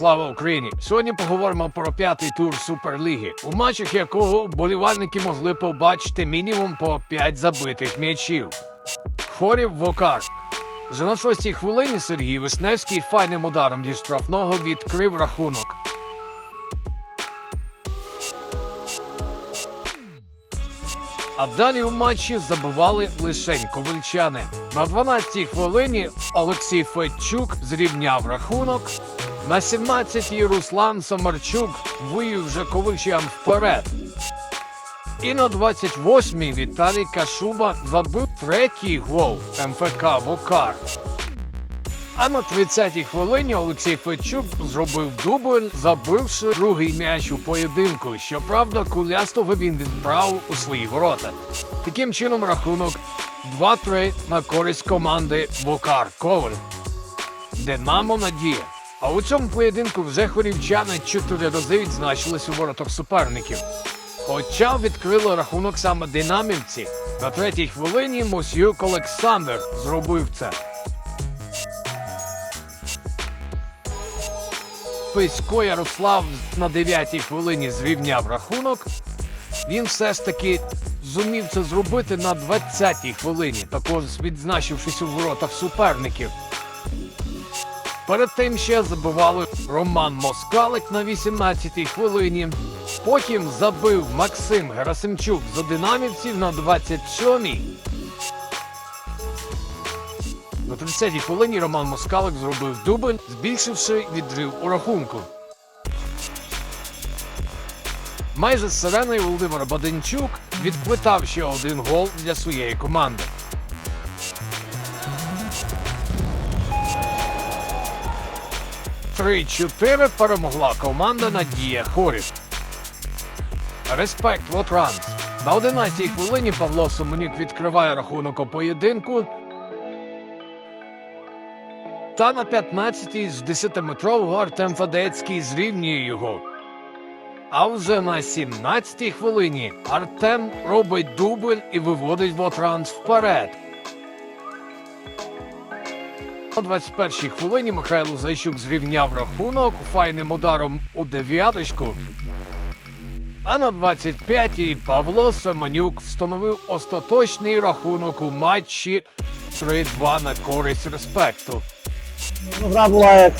слава Україні! Сьогодні поговоримо про п'ятий тур Суперліги, у матчах якого болівальники могли побачити мінімум по 5 забитих м'ячів. Хорів Вокар. Вже на шостій хвилині Сергій Вишневський файним ударом зі штрафного відкрив рахунок. А далі у матчі забивали лишень ковальчани. На 12-й хвилині Олексій Федчук зрівняв рахунок. На 17-й Руслан Самарчук вивів вже ковальчан вперед. І на 28-й Віталій Кашуба забив третій гол МФК Вокар. А на 30-й хвилині Олексій Федчук зробив дубль, забивши другий м'яч у поєдинку. Щоправда, Кулястого він відправив у свої ворота. Таким чином рахунок 2-3 на користь команди Вокар Коваль. Динамо Надія. А у цьому поєдинку вже хорівчани чотири рази відзначились у воротах суперників. Хоча відкрили рахунок саме динамівці. На третій хвилині Мосюк Олександр зробив це. Писько Ярослав на 9-й хвилині зрівняв рахунок. Він все ж таки зумів це зробити на 20-й хвилині, також відзначившись у воротах суперників. Перед тим ще забивали Роман Москалик на 18-й хвилині. Потім забив Максим Герасимчук за динамівців на 27-й. На 30-й хвилині Роман Москалик зробив дубль, збільшивши відрив у рахунку. Майже з сиреною Володимир Баденчук відквитав ще один гол для своєї команди. Три-чотири перемогла команда Надія Хорів. Респект Лотранс. На 11-й хвилині Павло Сомонюк відкриває рахунок у поєдинку. Та на 15-й з 10-метрового Артем Фадецький зрівнює його. А вже на 17-й хвилині Артем робить дубль і виводить Лотранс вперед. На 21-й хвилині Михайло Зайчук зрівняв рахунок файним ударом у дев'яточку. А на 25-й Павло Семенюк встановив остаточний рахунок у матчі 3-2 на користь респекту. Гра була, як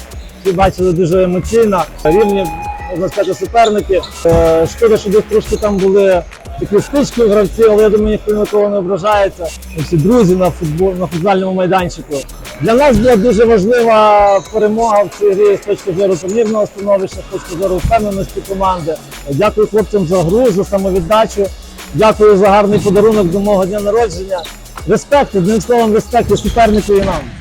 всі бачили, дуже емоційна. Рівні, можна сказати, суперники. Е, Шкода, що десь трошки там були такі стички гравці, але я думаю, ніхто нікого не ображається. Всі друзі на футбол, на футзальному майданчику. Для нас була дуже важлива перемога в цій грі з точки зору турнірного становища, з точки зору впевненості команди. Дякую хлопцям за гру, за самовіддачу. Дякую за гарний подарунок до мого дня народження. Респект, одним словом, респект і і нам.